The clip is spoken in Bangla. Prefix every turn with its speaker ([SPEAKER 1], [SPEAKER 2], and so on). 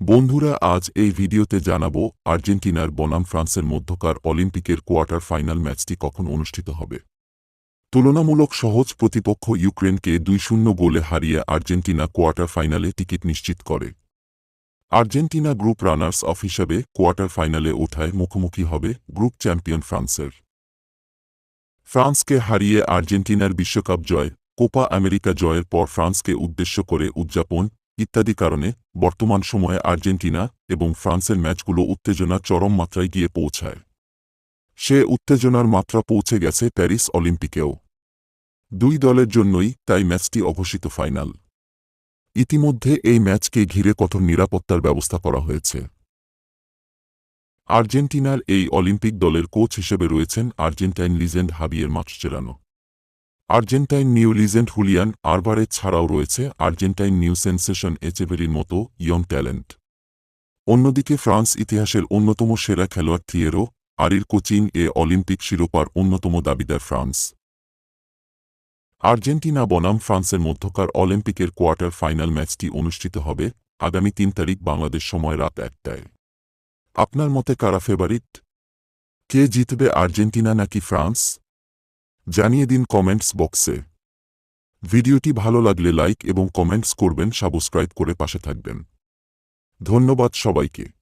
[SPEAKER 1] বন্ধুরা, আজ এই ভিডিওতে জানাব আর্জেন্টিনার বনাম ফ্রান্সের মধ্যকার অলিম্পিকের কোয়ার্টার ফাইনাল ম্যাচটি কখন অনুষ্ঠিত হবে। তুলনামূলক সহজ প্রতিপক্ষ ইউক্রেনকে দুই শূন্য গোলে হারিয়ে আর্জেন্টিনা কোয়ার্টার ফাইনালে টিকিট নিশ্চিত করে। আর্জেন্টিনা গ্রুপ রানার্স অফ হিসাবে কোয়ার্টার ফাইনালে ওঠায় মুখোমুখি হবে গ্রুপ চ্যাম্পিয়ন ফ্রান্সের। ফ্রান্সকে হারিয়ে আর্জেন্টিনার বিশ্বকাপ জয়, কোপা আমেরিকা জয়ের পর ফ্রান্সকে উদ্দেশ্য করে উদযাপন ইত্যাদি কারণে বর্তমান সময়ে আর্জেন্টিনা এবং ফ্রান্সের ম্যাচগুলো উত্তেজনা চরম মাত্রায় গিয়ে পৌঁছায়। সে উত্তেজনার মাত্রা পৌঁছে গেছে প্যারিস অলিম্পিকেও। দুই দলের জন্যই তাই ম্যাচটি অঘোষিত ফাইনাল। ইতিমধ্যে এই ম্যাচকে ঘিরে কঠোর নিরাপত্তার ব্যবস্থা করা হয়েছে। আর্জেন্টিনার এই অলিম্পিক দলের কোচ হিসেবে রয়েছেন আর্জেন্টাইন লিজেন্ড হাবিয়ের মাঠ Mascherano Argentine new legend Julian আরবারে ছাড়াও রয়েছে আর্জেন্টাইন নিউ সেন্সেশন এচেভেরির মতো ইয়ং ট্যালেন্ট। অন্যদিকে ফ্রান্স ইতিহাসের অন্যতম সেরা খেলোয়াড় থিয়েরো, আরির কোচিং এ অলিম্পিক শিরোপার অন্যতম দাবিদার ফ্রান্স। আর্জেন্টিনা বনাম ফ্রান্সের মধ্যকার অলিম্পিকের কোয়ার্টার ফাইনাল ম্যাচটি অনুষ্ঠিত হবে আগামী তিন তারিখ বাংলাদেশ সময় রাত একটায়। আপনার মতে কারা ফেভারিট? কে জিতবে আর্জেন্টিনা নাকি ফ্রান্স? জানিয়ে দিন কমেন্টস বক্সে। ভিডিওটি ভালো লাগলে লাইক এবং কমেন্টস করবেন, সাবস্ক্রাইব করে পাশে থাকবেন। ধন্যবাদ সবাইকে।